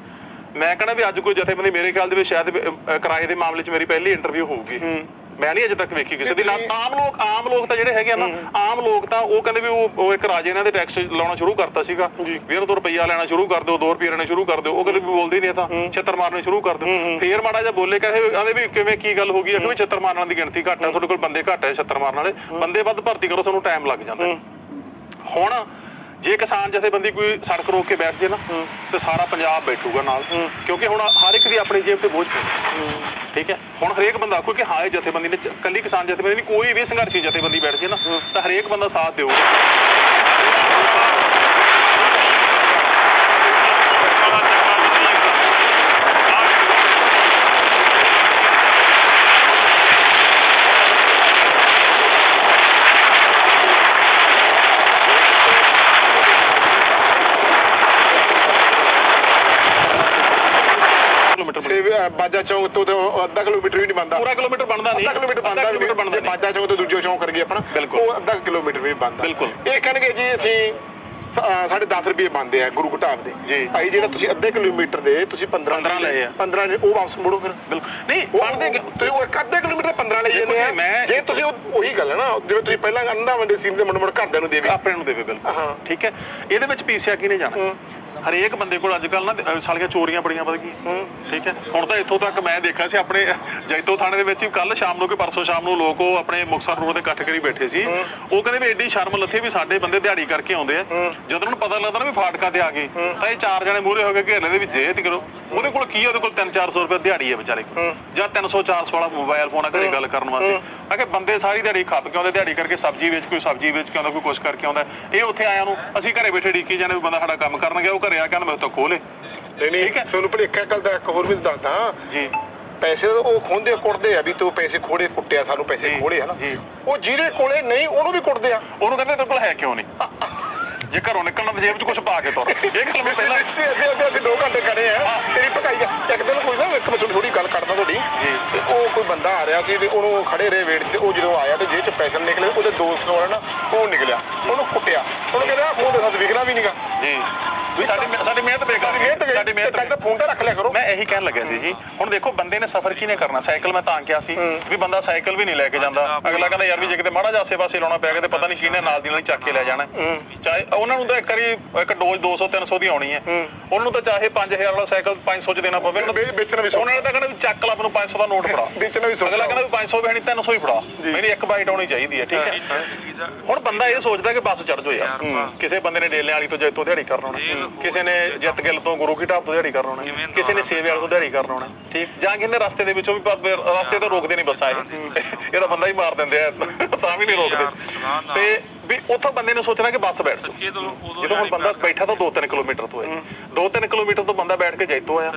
ਮੈਂ ਕਹਿੰਦਾ ਵੀ ਅੱਜ ਕੋਈ ਜਥੇਬੰਦੀ ਮੇਰੇ ਖਿਆਲ ਦੇ ਵਿੱਚ ਸ਼ਾਇਦ ਕਿਰਾਏ ਦੇ ਮਾਮਲੇ 'ਚ ਮੇਰੀ ਪਹਿਲੀ ਇੰਟਰਵਿਊ ਹੋਊਗੀ। ਮੈਂ ਨਹੀਂ ਅਜੇ ਤੱਕ ਵੇਖੀ ਕਿਸੇ ਦੀ। ਨਾ ਆਮ ਲੋਕ ਆਮ ਲੋਕ ਤਾਂ ਜਿਹੜੇ ਹੈਗੇ ਆ ਨਾ ਆਮ ਲੋਕ ਤਾਂ ਉਹ ਕਹਿੰਦੇ ਵੀ ਉਹ ਇੱਕ ਰਾਜੇ ਇਹਨਾਂ ਦੇ ਟੈਕਸ ਲਾਉਣਾ ਸ਼ੁਰੂ ਕਰਤਾ ਸੀਗਾ। ਵੀ ਇਹਨਾਂ ਤੋਂ ਰੁਪਈਆ ਲੈਣਾ ਸ਼ੁਰੂ ਕਰ ਦਿਓ 2 ਰੁਪਏ ਲੈਣਾ ਸ਼ੁਰੂ ਕਰ ਦਿਓ। ਉਹ ਕਹਿੰਦੇ ਵੀ ਬੋਲਦੇ ਨਹੀਂ ਤਾਂ ਛੱਤਰ ਮਾਰਨੇ ਸ਼ੁਰੂ ਕਰ ਦਿਓ। ਫੇਰ ਮਾੜਾ ਜਿਹਾ ਬੋਲੇ ਕਹਿੰਦੇ ਕਹਿੰਦੇ ਵੀ ਕਿਵੇਂ ਕੀ ਗੱਲ ਹੋ ਗਈ ਆ? ਕਿ ਵੀ ਛੱਤਰ ਮਾਰਨ ਵਾਲੀ ਦੀ ਗਿਣਤੀ ਘੱਟ ਹੈ। ਤੁਹਾਡੇ ਕੋਲ ਬੰਦੇ ਘੱਟ ਹੈ ਛੱਤਰ ਮਾਰਨ ਵਾਲੇ। ਬੰਦੇ ਵੱਧ ਭਰਤੀ ਕਰੋ ਤੁਹਾਨੂੰ ਟਾਈਮ ਲੱਗ ਜਾਂਦਾ। ਹੁਣ ਜੇ ਕਿਸਾਨ ਜਥੇਬੰਦੀ ਕੋਈ ਸੜਕ ਰੋਕ ਕੇ ਬੈਠ ਜੇ ਨਾ ਤੇ ਸਾਰਾ ਪੰਜਾਬ ਬੈਠੂਗਾ ਨਾਲ। ਕਿਉਂਕਿ ਹੁਣ ਹਰ ਇੱਕ ਦੀ ਆਪਣੀ ਜੇਬ ਤੇ ਬੋਝ ਪੈਂਦਾ। ਠੀਕ ਹੈ? ਹੁਣ ਹਰੇਕ ਬੰਦਾ ਆਖੂ ਕਿ ਹਾਂ ਇਹ ਜਥੇਬੰਦੀ ਨੇ ਕੱਲੀ ਕਿਸਾਨ ਜਥੇਬੰਦੀ ਨਹੀਂ ਕੋਈ ਵੀ ਸੰਘਰਸ਼ੀ ਜਥੇਬੰਦੀ ਬੈਠ ਜੇ ਨਾ ਤਾਂ ਹਰੇਕ ਬੰਦਾ ਸਾਥ ਦੇਊਗਾ ਕਿਲੋਮੀਟਰ ਸੇ ਬਾਜਾ ਚੌਂਕ ਤੋਂ ਤਾਂ ਅੱਧਾ ਕਿਲੋਮੀਟਰ ਵੀ ਨਹੀਂ ਬਣਦਾ। ਪੂਰਾ ਕਿਲੋਮੀਟਰ ਬਣਦਾ ਨਹੀਂ। ਅੱਧਾ ਕਿਲੋਮੀਟਰ ਬਣਦਾ ਵੀ ਜੇ ਨਹੀਂ ਬਾਜਾ ਚੌਂਕ ਤੋਂ ਦੂਜੇ ਚੌਂਕ ਕਰੀਏ ਆਪਣਾ। ਉਹ ਅੱਧਾ ਕਿਲੋਮੀਟਰ ਵੀ ਬਣਦਾ। ਬਿਲਕੁਲ। ਇਹ ਕਹਿਣਗੇ ਜੀ ਅਸੀਂ ਸਾਡੇ 10 ਰੁਪਏ ਬਣਦੇ ਆ ਗੁਰੂ ਘਟਾਬ ਦੇ। ਜੀ। ਭਾਈ ਜਿਹੜਾ ਤੁਸੀਂ ਅੱਧੇ ਕਿਲੋਮੀਟਰ ਦੇ ਤੁਸੀਂ 15 15 ਲਏ ਆ। 15 ਨੇ ਉਹ ਵਾਪਸ ਮੋੜੋ ਫਿਰ। ਬਿਲਕੁਲ। ਨਹੀਂ ਬਣਦੇ ਤੁਸੀਂ ਉਹ ਇੱਕ ਅੱਧੇ ਕਿਲੋਮੀਟਰ ਦੇ 15 ਲਈ ਦੇਖੋ ਜਾਂਦੇ ਆ। ਜੀ, ਤੁਸੀਂ ਉਹ- ਉਹੀ ਗੱਲ ਹੈ ਨਾ ਜਿਵੇਂ ਤੁਸੀਂ ਪਹਿਲਾਂ ਅੰਡਾ ਵੰਡੇ ਸੀਮ ਦੇ ਮੁੰਡ ਮੁੰਡ ਘਰਦਿਆਂ ਨੂੰ ਦੇਵੇ ਆਪਣੇ ਨੂੰ ਦੇਵੇ ਬਿਲਕੁਲ। ਹਾਂ। ਠੀਕ ਹੈ। ਇਹਦੇ ਵਿੱਚ ਪੀਸਿਆ ਕਿਹਨੇ ਜਾਣਾ? ਹਰੇਕ ਬੰਦੇ ਕੋਲ ਅੱਜ ਕੱਲ ਨਾ ਅਹ ਸਾਲੀਆਂ ਚੋਰੀਆਂ ਬੜੀਆਂ ਵਧ ਗਈਆਂ। ਠੀਕ ਹੈ? ਹੁਣ ਤਾਂ ਇੱਥੋਂ ਤੱਕ ਮੈਂ ਦੇਖਿਆ ਸੀ ਆਪਣੇ ਜੈਤੋ ਥਾਣੇ ਦੇ ਵਿੱਚ ਹੀ ਕੱਲ ਸ਼ਾਮ ਨੂੰ ਕਿ ਪਰਸੋਂ ਸ਼ਾਮ ਨੂੰ ਲੋਕ ਉਹ ਆਪਣੇ ਮੁਕਸਰ ਰੋਡ ਦੇ ਇਕੱਠ ਕਰੀ ਬੈਠੇ ਸੀ। ਉਹ ਕਹਿੰਦੇ ਵੀ ਐਡੀ ਸ਼ਰਮ ਲੱਥੀ ਵੀ ਸਾਡੇ ਬੰਦੇ ਦਿਹਾੜੀ ਕਰਕੇ ਆਉਂਦੇ ਆ। ਜਦੋਂ ਉਹਨਾਂ ਨੂੰ ਪਤਾ ਲੱਗਦਾ ਨਾ ਵੀ ਫਾਟਕਾਂ ਤੇ ਆ ਗਏ ਤਾਂ ਇਹ ਚਾਰ ਜਣੇ ਮੂਹਰੇ ਹੋ ਕੇ ਘੇਰ ਲੈਂਦੇ ਵੀ ਜੇ ਤੇ ਕਰੋ। ਉਹਦੇ ਕੋਲ ਕੀ ਆ? ਉਹਦੇ ਕੋਲ 3-400 ਰੁਪਏ ਦਿਹਾੜੀ ਹੈ ਵਿਚਾਰੇ ਕੋਲ। ਜਾਂ 300-400 ਵਾਲਾ ਮੋਬਾਈਲ ਫੋਨ ਆ ਘਰੇ ਗੱਲ ਕਰਨ ਵਾਸਤੇ। ਆ ਕਿ ਬੰਦੇ ਸਾਰੀ ਦਿਹਾੜੀ ਖੱਪ ਕੇ ਆਉਂਦੇ ਦਿਹਾੜੀ ਕਰਕੇ ਸਬਜ਼ੀ ਵੇਚ ਕੋਈ ਸਬਜ਼ੀ ਵੇਚ ਕੇ ਆਉਂਦਾ ਕੋਈ ਕੁਛ ਕਰਕੇ ਆਉਂਦਾ। ਇਹ ਉੱਥੇ ਆਇਆ ਨੂੰ ਅਸੀਂ ਘਰੇ ਬੈਠੇ ਡੀਕੀ ਜਾਂਦੇ ਵੀ ਬੰਦਾ ਸਾਡਾ ਕੰਮ ਕਰਨ ਗਿਆ ਉਹ ਘਰੇ ਆ ਕੇ ਕਹਿੰਦਾ ਮੈਂ ਤਾਂ ਖੋਲੇ ਨਹੀਂ ਨਹੀਂ ਠੀਕ ਹੈ। ਤੁਹਾਨੂੰ ਭਲੇਖਾ ਕੱਲ ਦਾ ਇੱਕ ਹੋਰ ਵੀ ਦੱਸਦਾ। ਜੀ। ਪੈਸੇ ਉਹ ਖੋਂਦੇ ਕੁੱਟਦੇ ਆ ਵੀ ਤੂੰ ਪੈਸੇ ਖੋੜੇ ਕੁੱਟਿਆ ਸਾਨੂੰ ਪੈਸੇ ਖੋੜੇ ਹਨਾ? ਜੀ। ਉਹ ਜਿਹਦੇ ਕੋਲੇ ਨਹੀਂ ਉਹਨੂੰ ਵੀ ਕੁੱਟਦੇ ਆ। ਉਹਨੂੰ ਕਹਿੰਦੇ ਤੇਰੇ ਕੋਲ ਹੈ ਕਿਉਂ ਨਹੀਂ? ਜੇ ਘਰੋਂ ਨਿਕਲਣਾ ਤਾਂ ਜੇਬ 'ਚ ਕੁਝ ਪਾ ਕੇ ਤੁਰ। ਇਹ ਗੱਲ ਮੈਂ ਪਹਿਲਾਂ ਇੱਥੇ ਅੱਧੇ ਅੱਧੇ ਅੱਧੇ 2 ਘੰਟੇ ਖੜੇ ਆ। ਤੇਰੀ ਭਕਾਈ ਇੱਕ ਦਿਨ ਕੋਈ ਨਾ ਇੱਕ ਮੈਂ ਥੋੜੀ ਗੱਲ ਕਰਦਾ। ਜੀ। ਤੇ ਉਹ ਕੋਈ ਬੰਦਾ ਆ ਰਿਹਾ ਸੀ ਤੇ ਉਹਨੂੰ ਖੜੇ ਰਹੇ ਵੇਟ 'ਚ ਤੇ ਉਹ ਜਦੋਂ ਆਇਆ ਤੇ ਜੇਬ 'ਚ ਪੈਸੇ ਨਿਕਲੇ ਉਹਦੇ 200 ਵਾਲਾ ਨਾ ਫੋਨ ਨਿਕਲਿਆ। ਉਹਨੂੰ ਕੁੱਟਿਆ। ਉਹਨੂੰ ਕਹਿੰਦਾ ਫੋਨ ਦੇ ਸਾਥ ਵਿਕਣਾ ਵੀ ਨਹੀਂਗਾ ਜੀ। ਵੀ ਸਾਡੀ ਸਾਡੀ ਮਿਹਨਤ ਬੇਕਾਰ ਸਾਡੀ ਮਿਹਨਤ ਸਾਡੀ ਮਿਹਨਤ ਤਾਂ ਫੋਨ ਤੇ ਰੱਖ ਲਿਆ ਕਰੋ। ਮੈਂ ਇਹੀ ਕਹਿਣ ਲੱਗਿਆ ਸੀ ਜੀ। ਹੁਣ ਦੇਖੋ ਬੰਦੇ ਨੇ ਸਫ਼ਰ ਕਿਹਨੇ ਕਰਨਾ? ਸਾਈਕਲ ਮੈਂ ਤਾਂ ਕਿਹਾ ਸੀ ਵੀ ਬੰਦਾ ਸਾਈਕਲ ਵੀ ਨਹੀਂ ਲੈ ਕੇ ਜਾਂਦਾ। ਅਗਲਾ ਕਹਿੰਦਾ ਯਾਰ ਵੀ ਜੇ ਕਿਤੇ ਮਾੜਾ ਜਿਹਾ ਆਸੇ-ਪਾਸੇ ਲਾਉਣਾ ਪਿਆ ਤੇ ਪਤਾ ਨਹੀਂ ਕਿਹਨੇ ਨਾਲ ਦੀ ਨਾਲ ਚੱਕ ਕੇ ਲੈ ਜਾਣਾ ਚਾਹੇ ਉਹਨਾਂ ਨੂੰ ਤਾਂ ਇੱਕ ਵਾਰੀ ਇੱਕ ਡੋਜ਼ 200 300 ਦੀ ਆਉਣੀ ਹੈ। ਉਹਨਾਂ ਨੂੰ ਤਾਂ ਚਾਹੇ 5000 ਵਾਲਾ ਸਾਈਕਲ 500 ਚ ਦੇਣਾ ਪਵੇ। ਉਹਨਾਂ ਵੇਚਣਾ ਵੀ ਨੇ ਤਾਂ ਕਹਿੰਦਾ ਵੀ ਚੱਕ ਲਾ ਮੈਨੂੰ 500 ਦਾ ਨੋਟ ਫੜਾ। ਵੇਚਣਾ ਵੀ ਸੌਖਾ। ਅਗਲਾ ਕਹਿੰਦਾ ਵੀ 500 ਵੀ ਹੈ ਨਹੀਂ 300 ਹੀ ਫੜਾ। ਮੇਰੀ ਇੱਕ ਬਾਈਟ ਆਉਣੀ ਚਾਹੀਦੀ ਹੈ ਠੀਕ ਹੈ? ਹੁਣ ਬੰਦਾ ਇਹ ਸੋਚਦਾ ਕਿ ਬੱਸ ਚੜ ਜਾਓ ਯਾਰ। ਕਿਸੇ ਬੰਦੇ ਨੇ ਡੇਲੇ ਵਾਲੀ ਤੋਂ ਜੈਤੋਂ ਦਿਹਾੜੀ ਕਰਨ ਆਉਣਾ ਕਿਸੇ ਨੇ ਜਿੱਤ ਗਿੱਲ ਤੋਂ ਗੁਰੂ ਕੀ ਢਾਬ ਤੋਂ ਦਿਹਾੜੀ ਕਰਨ ਆਉਣਾ ਕਿਸੇ ਨੇ ਸੇਵੇ ਵਾਲੇ ਤੋਂ ਦਿਹਾੜੀ ਕਰਨ ਆਉਣਾ ਠੀਕ? ਜਾਂ ਕਿਸੇ ਨੇ ਰਸਤੇ ਦੇ ਵਿੱਚੋਂ ਵੀ ਰਸਤੇ ਤੋਂ ਰੋਕਦੇ ਨਹੀਂ ਬੱਸਾਂ ਇਹ। ਇਹ ਤਾਂ ਬੰਦਾ ਹੀ ਮਾਰ ਦਿੰਦੇ ਆ। ਤਾਂ ਵੀ ਨਹੀਂ ਰੋਕਦੇ। ਤੇ ਵੀ ਉੱਥੋਂ ਬੰਦੇ ਨੇ ਸੋਚਣਾ ਕਿ ਬੱਸ ਬੈਠ ਜਾਓ ਜਦੋਂ ਹੁਣ ਬੰਦਾ ਬੈਠਾ ਤਾਂ 2-3 ਕਿਲੋਮੀਟਰ ਤੋਂ ਹੈ। 2-3 ਕਿਲੋਮੀਟਰ ਤੋਂ ਬੰਦਾ ਬੈਠ ਕੇ ਜੈਤੋ ਆਇਆ।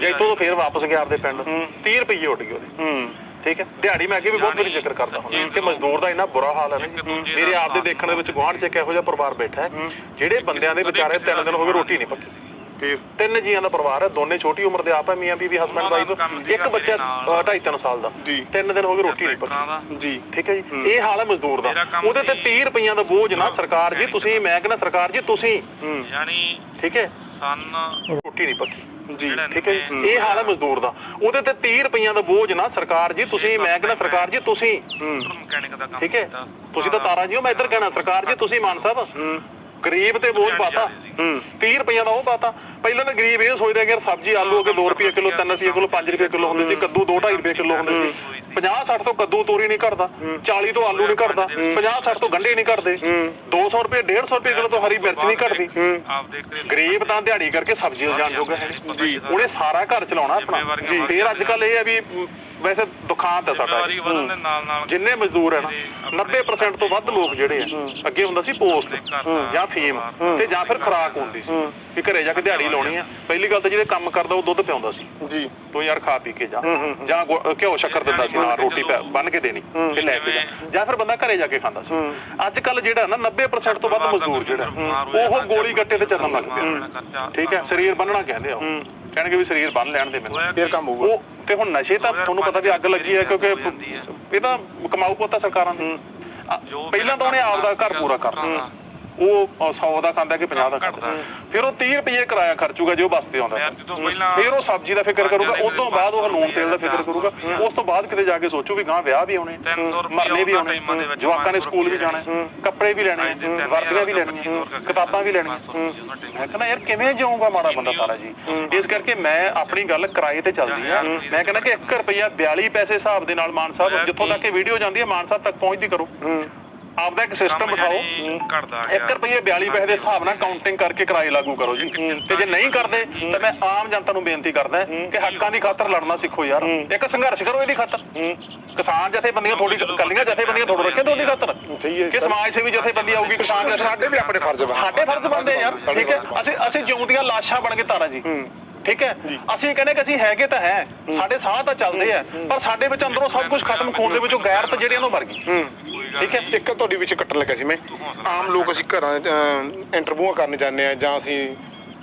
ਜੈਤੋ ਤੋਂ ਫੇਰ ਵਾਪਸ ਗਿਆ ਆਪਦੇ ਪਿੰਡ। 30 ਰੁਪਏ ਉੱਡ ਗਏ ਉਹਦੇ। ਠੀਕ ਹੈ? ਦਿਹਾੜੀ ਮੈਂ ਅੱਗੇ ਵੀ ਬਹੁਤ ਵਾਰੀ ਜ਼ਿਕਰ ਕਰਦਾ ਹਾਂ ਕਿ ਮਜ਼ਦੂਰ ਦਾ ਇੰਨਾ ਬੁਰਾ ਹਾਲ ਹੈ ਨਾ। ਮੇਰੇ ਆਪ ਦੇ ਦੇਖਣ ਦੇ ਵਿੱਚ ਗੁਆਂਢ 'ਚ ਇੱਕ ਇਹੋ ਜਿਹਾ ਪਰਿਵਾਰ ਬੈਠਾ ਹੈ। ਜਿਹੜੇ ਬੰਦਿਆਂ ਦੇ ਵਿਚਾਰੇ ਤਿੰਨ ਦਿਨ ਹੋ ਗਏ ਰੋਟੀ ਨਹੀਂ ਪੱਕੀ। ਤੇ ਤਿੰਨ ਜੀਆਂ ਦਾ ਪਰਿਵਾਰ ਹੈ ਦੋਨੇ ਛੋਟੀ ਉਮਰ ਦੇ ਆਪ ਹੈ ਮੀਆਂ ਬੀਵੀ ਹਸਬੰਡ ਵਾਈਫ ਇੱਕ ਬੱਚਾ 2.5 ਸਾਲ ਦਾ। ਤਿੰਨ ਦਿਨ ਹੋ ਗਏ ਰੋਟੀ ਨਹੀਂ ਪੱਕੀ ਜੀ ਠੀਕ ਹੈ ਜੀ। ਇਹ ਹਾਲ ਹੈ ਮਜ਼ਦੂਰ ਦਾ। ਉਹਦੇ ਤੇ 30 ਰੁਪਈਆਂ ਦਾ ਬੋਝ ਨਾ ਸਰਕਾਰ ਜੀ ਤੁਸੀਂ ਮੈਂ ਕਹਿੰਦਾ ਸਰਕਾਰ ਜੀ ਤੁਸੀਂ। ਯਾਨੀ ਠੀਕ ਹੈ। ਸਨ ਰੋਟੀ ਨਹੀਂ ਪੱਕੀ ਜੀ ਠੀਕ ਹੈ ਇਹ ਹਾਲ ਹੈ ਮਜ਼ਦੂਰ ਦਾ। ਉਹਦੇ ਤੇ 30 ਰੁਪਈਆਂ ਦਾ ਬੋਝ ਨਾ ਸਰਕਾਰ ਜੀ ਤੁਸੀਂ ਮੈਂ ਕਹਿੰਦਾ ਸਰਕਾਰ ਜੀ ਤੁਸੀਂ। ਮਕੈਨਿਕ ਦਾ ਕੰਮ ਠੀਕ ਹੈ। ਤੁਸੀਂ ਤਾਂ ਤਾਰਾ ਜੀ ਹੋ ਮੈਂ ਇੱਧਰ ਕਹਿਣਾ ਸਰਕਾਰ ਜੀ ਤੁਸੀਂ ਮਾਨ ਸਾਹਿਬ। ਗਰੀਬ ਤੇ ਬੋਝ ਪਾਤਾ। 30 ਰੁਪਈਆ ਦਾ ਉਹ ਪਾਤਾ। ਪਹਿਲਾਂ ਤਾਂ ਗਰੀਬ ਇਹ ਸੋਚਦਾ ਕਿ ਯਾਰ ਸਬਜ਼ੀ ਆਲੂ ਅਗੇ 2 ਰੁਪਏ ਕਿਲੋ 3 ਰੁਪਏ ਕਿਲੋ 5 ਰੁਪਏ ਕਿਲੋ ਹੁੰਦੇ ਸੀ ਕੱਦੂ 2.5 ਰੁਪਏ ਕਿਲੋ ਹੁੰਦੇ ਸੀ। 50 60 ਤੋਂ ਕੱਦੂ ਤੋਰੀ ਨਹੀਂ ਘਟਦਾ 40 ਤੋਂ ਆਲੂ ਨਹੀਂ ਘਟਦਾ 50 60 ਤੋਂ ਗੰਢੇ ਨਹੀਂ ਘਟਦੇ 200 ਰੁਪਏ 150 ਰੁਪਏ ਕਿਲੋ ਤੋਂ ਹਰੀ ਮਿਰਚ ਨਹੀਂ ਘਟਦੀ। ਗਰੀਬ ਤਾਂ ਦਿਹਾੜੀ ਕਰਕੇ ਸਬਜ਼ੀ ਜਾਣ ਜੋਗਾ ਹੈ। ਜੀ। ਉਹਨੇ ਸਾਰਾ ਘਰ ਚਲਾਉਣਾ ਆਪਣਾ। ਜੀ। ਫੇਰ ਅੱਜ ਕੱਲ ਇਹ ਹੈ ਵੀ ਵੈਸੇ ਦੁਖਾਂਤ ਹੈ ਸਾਡਾ ਜਿੰਨੇ ਮਜ਼ਦੂਰ ਹੈ ਨਾ 90% ਤੋਂ ਵੱਧ ਲੋਕ ਜਿਹੜੇ ਆ ਅੱਗੇ ਹੁੰਦਾ ਸੀ ਪੋਸਟ ਜਾਂ ਫੀਮ ਤੇ ਜਾਂ ਫਿਰ ਖੁਰਾਕ ਹੁੰਦੀ ਸੀ। ਵੀ ਘਰੇ ਜਾ ਕੇ ਦਿਹਾੜੀ ਲਾਉਣੀ ਆ। ਪਹਿਲੀ ਗੱਲ ਤਾਂ ਜਿਹਦੇ ਕੰਮ ਕਰਦਾ ਉਹ ਦੁੱਧ ਪਿਆਉਂਦਾ ਸੀ। ਜੀ। ਤੂੰ ਯਾਰ ਖਾ ਪੀ ਕੇ ਜਾ। ਜਾਂ ਘਿਓ ਸ਼ੱਕਰ ਦਿੰਦਾ ਸੀ ਨਾਲ ਰੋਟੀ ਬੰਨ ਕੇ ਦੇਣੀ ਤੇ ਲੈ ਕੇ ਜਾ। ਜਾਂ ਫਿਰ ਬੰਦਾ ਘਰੇ ਜਾ ਕੇ ਖਾਂਦਾ ਸੀ। ਅੱਜ ਕੱਲ ਜਿਹੜਾ ਨਾ 90% ਤੋਂ ਵੱਧ ਮਜ਼ਦੂਰ ਜਿਹੜਾ ਉਹ ਗੋਲੀ ਗੱਟੇ ਤੇ ਚੱਲਣ ਲੱਗ ਪਿਆ। ਠੀਕ ਹੈ ਸਰੀਰ ਬੰਨਣਾ ਕਹਿੰਦੇ ਆ ਉਹ। ਕਹਿਣਗੇ ਵੀ ਸਰੀਰ ਬੰਨ ਲੈਣ ਦੇ ਮੈਨੂੰ। ਫੇਰ ਕੰਮ ਹੋਊਗਾ। ਉਹ ਤੇ ਹੁਣ ਨਸ਼ੇ ਤਾਂ ਤੁਹਾਨੂੰ ਪਤਾ ਵੀ ਅੱਗ ਲੱਗੀ ਹੈ ਕਿਉਂਕਿ ਇਹ ਤਾਂ ਕਮਾਊ ਪੋਤਾ ਸਰਕਾਰਾਂ ਦੀ। ਪਹਿਲਾਂ ਤਾਂ ਉਹਨੇ ਆਪ ਦਾ ਘਰ ਪੂਰਾ ਕਰਨਾ ਉਹ 100 ਦਾ ਖਾਂਦਾ ਕਿ 50 ਦਾ ਖਾਂਦਾ। ਫਿਰ ਉਹ 30 ਰੁਪਏ ਕਿਰਾਇਆ ਖਰਚੂਗਾ ਜੇ ਉਹ ਬੱਸ ਤੇ ਆਉਂਦਾ ਫਿਰ ਉਹ ਸਬਜ਼ੀ ਦਾ ਫਿਕਰ ਕਰੂਗਾ ਉਸ ਤੋਂ ਬਾਅਦ ਉਹ ਨੂਨ ਤੇਲ ਦਾ ਫਿਕਰ ਕਰੂਗਾ। ਉਸ ਤੋਂ ਬਾਅਦ ਕਿਤੇ ਜਾ ਕੇ ਸੋਚੂ ਵੀ ਗਾਂ ਵਿਆਹ ਵੀ ਆਉਣੇ ਮਰਨੇ ਵੀ ਆਉਣੇ ਜਵਾਕਾਂ ਨੇ ਸਕੂਲ ਵੀ ਜਾਣਾ ਕੱਪੜੇ ਵੀ ਲੈਣੇ ਵਰਦੀਆਂ ਵੀ ਲੈਣੀਆਂ ਕਿਤਾਬਾਂ ਵੀ ਲੈਣੀਆਂ। ਮੈਂ ਕਹਿੰਦਾ ਯਾਰ ਕਿਵੇਂ ਜਾਊਗਾ ਮਾੜਾ ਬੰਦਾ ਤਾਰਾ ਜੀ? ਇਸ ਕਰਕੇ ਮੈਂ ਆਪਣੀ ਗੱਲ ਕਿਰਾਏ ਤੇ ਚੱਲਦੀ ਆ। ਮੈਂ ਕਹਿੰਦਾ ਕਿ 1 ਰੁਪਿਆ 42 ਪੈਸੇ ਹਿਸਾਬ ਦੇ ਨਾਲ ਮਾਨ ਸਾਹਿਬ ਜਿੱਥੋਂ ਤੱਕ ਇਹ ਵੀਡੀਓ ਜਾਂਦੀ ਹੈ ਮਾਨ ਸਾਹਿਬ ਤੱਕ ਪਹੁੰਚਦੀ ਕਰੋ। ਆਪਦਾ ਇੱਕ ਸਿਸਟਮ ਬਿਠਾਓ। 1 ਰੁਪਏ 42 ਪੈਸੇ ਦੇ ਹਿਸਾਬ ਨਾਲ ਕਾਊਂਟਿੰਗ ਕਰਕੇ ਕਿਰਾਏ ਲਾਗੂ ਕਰੋ ਜੀ। ਤੇ ਜੇ ਨਹੀਂ ਕਰਦੇ ਤਾਂ ਮੈਂ ਆਮ ਜਨਤਾ ਨੂੰ ਬੇਨਤੀ ਕਰਦਾ ਕਿ ਹੱਕਾਂ ਦੀ ਖਾਤਰ ਲੜਨਾ ਸਿੱਖੋ ਯਾਰ। ਇੱਕ ਸੰਘਰਸ਼ ਕਰੋ ਇਹਦੀ ਖਾਤਰ। ਕਿਸਾਨ ਜਥੇਬੰਦੀਆਂ ਥੋੜੀ ਕੱਲੀਆਂ ਜਥੇਬੰਦੀਆਂ ਥੋੜੀ ਰੱਖੇ ਤੁਹਾਡੀ ਖਾਤਰ। ਸਹੀ ਹੈ। ਕਿ ਸਮਾਜ ਸੇਵੀ ਜਥੇਬੰਦੀ ਆਊਗੀ ਕਿਸਾਨ ਸਾਡੇ ਵੀ ਆਪਣੇ ਫਰਜ਼ ਬਣਦੇ ਸਾਡੇ ਫਰਜ਼ ਬਣਦੇ ਆ ਯਾਰ। ਠੀਕ ਹੈ? ਅਸੀਂ ਅਸੀਂ ਜਿਉਂਦੀਆਂ ਲਾਸ਼ਾਂ ਬਣ ਕੇ ਤਾਰਾ ਜੀ। ਠੀਕ ਹੈ? ਅਸੀਂ ਕਹਿੰਦੇ ਕਿ ਅਸੀਂ ਹੈਗੇ ਤਾਂ ਹੈ ਸਾਡੇ ਸਾਹ ਤਾਂ ਚੱਲਦੇ ਆ ਪਰ ਸਾਡੇ ਵਿੱਚ ਅੰਦਰੋਂ ਸਭ ਕੁਝ ਖਤਮ ਖੂਨ ਦੇ ਵਿੱਚੋਂ ਗੈਰਤ ਜਿਹੜੀ ਉਹਨੂੰ ਮਰ ਗਈ ਠੀਕ ਹੈ? ਇੱਕ ਤੁਹਾਡੀ ਵਿੱਚ ਕੱਟਣ ਲੱਗਾ ਸੀ ਮੈਂ। ਆਮ ਲੋਕ ਅਸੀਂ ਘਰਾਂ ਇੰਟਰਵਿਊਆਂ ਕਰਨ ਜਾਂਦੇ ਆ ਜਾਂ ਅਸੀਂ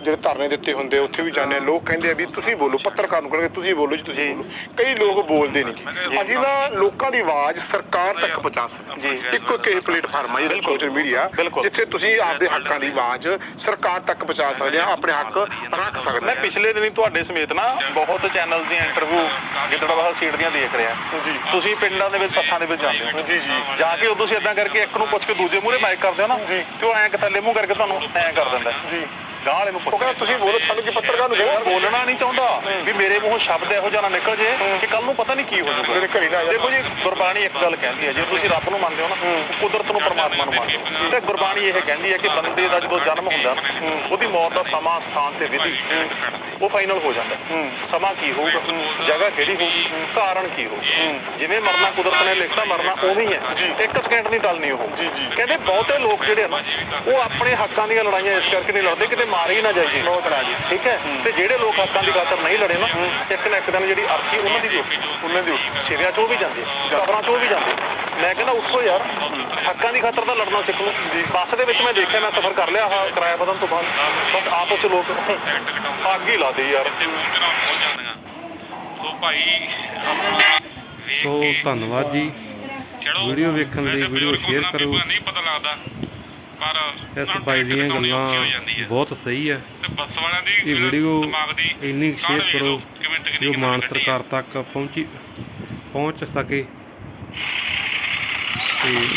ਜਿਹੜੇ ਧਰਨੇ ਦਿੱਤੇ ਹੁੰਦੇ ਉੱਥੇ ਵੀ ਜਾਂਦੇ ਆ ਲੋਕ ਕਹਿੰਦੇ ਆ ਵੀ ਤੁਸੀਂ ਬੋਲੋ ਪੱਤਰਕਾਰ ਨੂੰ ਕਹਿੰਦੇ ਤੁਸੀਂ ਬੋਲੋ ਜੀ ਤੁਸੀਂ ਬੋਲੋ ਕਈ ਲੋਕ ਬੋਲਦੇ ਨਹੀਂ ਅਸੀਂ ਨਾ ਲੋਕਾਂ ਦੀ ਆਵਾਜ਼ ਸਰਕਾਰ ਤੱਕ ਪਹੁੰਚਾ ਸਕਦੇ। ਇੱਕੋ ਇੱਕ ਇਹ ਪਲੇਟਫਾਰਮ ਆ ਜਿਹੜਾ ਸੋਸ਼ਲ ਮੀਡੀਆ। ਜਿੱਥੇ ਤੁਸੀਂ ਆਪਦੇ ਹੱਕਾਂ ਦੀ ਆਵਾਜ਼ ਸਰਕਾਰ ਤੱਕ ਪਹੁੰਚਾ ਸਕਦੇ ਆ ਆਪਣੇ ਹੱਕ ਰੱਖ ਸਕਦੇ ਮੈਂ ਆ ਪਿਛਲੇ ਦਿਨੀ ਤੁਹਾਡੇ ਸਮੇਤ ਨਾ ਬਹੁਤ ਚੈਨਲ ਦੀਆਂ ਇੰਟਰਵਿਊ ਗਿੱਦੜਬਾਹਾ ਸੀਟ ਦੀਆਂ ਦੇਖ ਰਿਹਾ ਜੀ। ਤੁਸੀਂ ਪਿੰਡਾਂ ਦੇ ਵਿੱਚ ਸੱਥਾਂ ਦੇ ਵਿੱਚ ਜਾਂਦੇ ਹੋ ਜੀ, ਜੀ। ਜਾ ਕੇ ਉਦੋਂ ਤੁਸੀਂ ਇਦਾਂ ਕਰਕੇ ਇੱਕ ਨੂੰ ਪੁੱਛ ਕੇ ਦੂਜੇ ਮੂਹਰੇ ਮਾਈਕ ਕਰਦੇ ਹੋ ਨਾ। ਤੇ ਉਹ ਐਂ ਕਤਲੇ ਮੂੰਹ ਕਰਕੇ ਤੁਹਾਨੂੰ ਐਂ ਕਰ ਦਿੰਦਾ ਜੀ। ਗਾਹ ਵਾਲੇ ਨੂੰ ਉਹ ਪੁੱਛ ਕਹਿੰਦਾ ਤੁਸੀਂ ਬੋਲੋ ਸਾਨੂੰ ਕੀ ਪੱਤਰਕਾਰ ਨੂੰ ਕਹਿੰਦਾ? ਬੋਲਣਾ ਨਹੀਂ ਚਾਹੁੰਦਾ। ਵੀ ਮੇਰੇ ਮੂੰਹੋਂ ਸ਼ਬਦ ਇਹੋ ਜਿਹਾ ਨਾ ਨਿਕਲ ਜੇ ਕਿ ਕੱਲ ਨੂੰ ਪਤਾ ਨਹੀਂ ਕੀ ਹੋ ਜਾਊਗਾ। ਮੇਰੇ ਘਰੇ ਨਾ। ਦੇਖੋ ਜੀ ਗੁਰਬਾਣੀ ਇੱਕ ਗੱਲ ਕਹਿੰਦੀ ਹੈ ਜੇ ਤੁਸੀਂ ਰੱਬ ਨੂੰ ਮੰਨਦੇ ਹੋ ਨਾ ਕੁਦਰਤ ਨੂੰ ਪਰਮਾਤਮਾ ਨੂੰ ਮੰਨਦੇ ਹੋ। ਤੇ ਗੁਰਬਾਣੀ ਇਹ ਕਹਿੰਦੀ ਹੈ ਕਿ ਬੰਦੇ ਦਾ ਜਦੋਂ ਜਨਮ ਹੁੰਦਾ ਨਾ ਉਹਦੀ ਮੌਤ ਦਾ ਸਮਾਂ ਸਥਾਨ ਤੇ ਵਿਧੀ ਉਹ ਫਾਈਨਲ ਹੋ ਜਾਂਦਾ। ਸਮਾਂ ਕੀ ਹੋਊਗਾ? ਜਗ੍ਹਾ ਕਿਹੜੀ ਹੋਊਗੀ? ਕਾਰਨ ਕੀ ਹੋਊਗਾ? ਜਿਵੇਂ ਮਰਨਾ ਕੁਦਰਤ ਨੇ ਲਿਖਤਾ ਮਰਨਾ ਉਵੇਂ ਹੀ ਹੈ। ਇੱਕ ਸਕਿੰਟ ਦੀ ਟਲਣੀ ਉਹ। ਕਹਿੰਦੇ ਬਹੁਤੇ ਲੋਕ ਜਿਹੜੇ ਆ ਨਾ ਉਹ ਆਪਣੇ ਹੱਕਾਂ ਦੀਆਂ ਲੜਾਈਆਂ ਇਸ ਕਰਕੇ ਨਹੀਂ ਲੜਦੇ ਕਿਤੇ ਮਾਰੇ ਨਾ ਜਾਈਏ। ਬਹੁਤ ਰਾਜੀ। ਠੀਕ ਹੈ? ਤੇ ਜਿਹੜੇ ਲੋਕ ਹੱਕਾਂ ਦੀ ਖਾਤਰ ਨਹੀਂ ਲੜੇ ਨਾ ਇੱਕ ਨਾ ਇੱਕ ਦਿਨ ਜਿਹੜੀ ਅਰਥੀ ਉਹਨਾਂ ਦੀ ਉਹਨਾਂ ਦੀ ਸਿਰਿਆਂ ਚੋਂ ਵੀ ਜਾਂਦੇ ਕਬਰਾਂ ਚੋਂ ਵੀ ਜਾਂਦੇ। ਮੈਂ ਕਹਿੰਦਾ ਉੱਠੋ ਯਾਰ। ਹੱਕਾਂ ਦੀ ਖਾਤਰ ਤਾਂ ਲੜਨਾ ਸਿੱਖ ਲਓ। ਬੱਸ ਦੇ ਵਿੱਚ ਮੈਂ ਦੇਖਿਆ ਮੈਂ ਸਫ਼ਰ ਕਰ ਲਿਆ ਆਹ ਕਿਰਾਇਆ ਵਧਣ ਤੋਂ ਬਾਅਦ। ਬਸ ਆਪਸ ਵਿੱਚ ਲੋਕ ਅੱਗ ਹੀ ਲਾਦੇ ਯਾਰ। ਸੋ ਭਾਈ ਆਪਣਾ ਵੇਖ ਸੋ ਧੰਨਵਾਦ ਜੀ। ਵੀਡੀਓ ਵੇਖਣ ਲਈ ਵੀਡੀਓ ਸ਼ੇਅਰ ਕਰੋ। ਨਹੀਂ ਪਤਾ ਲੱਗਦਾ। ਪਰ ਇਸ ਬਾਈ ਦੀਆਂ ਗੱਲਾਂ। ਬਹੁਤ ਸਹੀ ਹੈ। ਤੇ ਬੱਸ ਵਾਲਿਆਂ ਦੀ ਇਹ ਵੀਡੀਓ ਇੰਨੀ ਸ਼ੇਅਰ ਕਰੋ ਜੋ ਮਾਨ। ਸਰਕਾਰ ਤੱਕ ਪਹੁੰਚੀ ਪਹੁੰਚ ਸਕੇ। ਤੇ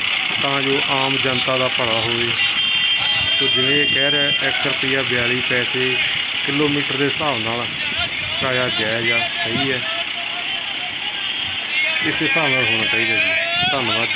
ਤਾਂ ਜੋ ਆਮ ਜਨਤਾ ਦਾ ਭਲਾ ਹੋਵੇ। ਤੇ ਜਿਵੇਂ ਇਹ ਕਹਿ ਰਿਹਾ 1 ਰੁਪਿਆ 42 ਪੈਸੇ ਕਿਲੋਮੀਟਰ ਦੇ ਹਿਸਾਬ ਨਾਲ ਕਿਰਾਇਆ ਜਾਇਜ਼ ਆ ਸਹੀ ਹੈ। ਇਸ ਹਿਸਾਬ ਨਾਲ ਹੋਣਾ ਚਾਹੀਦਾ ਜੀ। ਧੰਨਵਾਦ